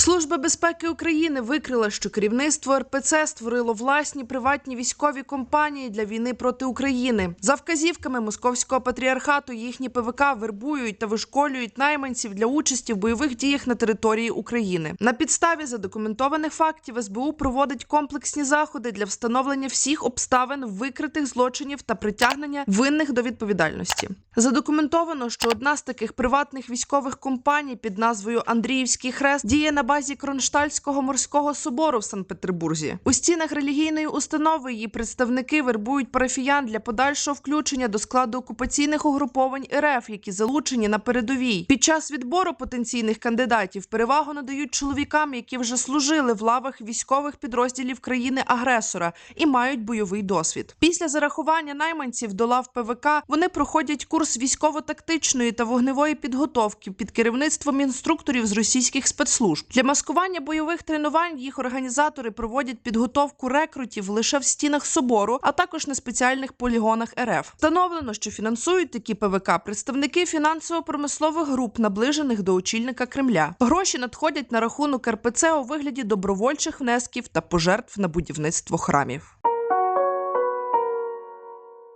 Служба безпеки України викрила, що керівництво РПЦ створило власні приватні військові компанії для війни проти України. За вказівками московського патріархату їхні ПВК вербують та вишколюють найманців для участі в бойових діях на території України. На підставі задокументованих фактів СБУ проводить комплексні заходи для встановлення всіх обставин викритих злочинів та притягнення винних до відповідальності. Задокументовано, що одна з таких приватних військових компаній під назвою Андріївський хрест діє на базі Кронштальтського морського собору в Санкт-Петербурзі. У стінах релігійної установи її представники вербують парафіян для подальшого включення до складу окупаційних угруповань РФ, які залучені на передовій. Під час відбору потенційних кандидатів перевагу надають чоловікам, які вже служили в лавах військових підрозділів країни-агресора і мають бойовий досвід. Після зарахування найманців до лав ПВК вони проходять курс військово-тактичної та вогневої підготовки під керівництвом інструкторів з російських спецслужб. Для маскування бойових тренувань їх організатори проводять підготовку рекрутів лише в стінах собору, а також на спеціальних полігонах РФ. Встановлено, що фінансують такі ПВК представники фінансово-промислових груп, наближених до очільника Кремля. Гроші надходять на рахунок РПЦ у вигляді добровольчих внесків та пожертв на будівництво храмів.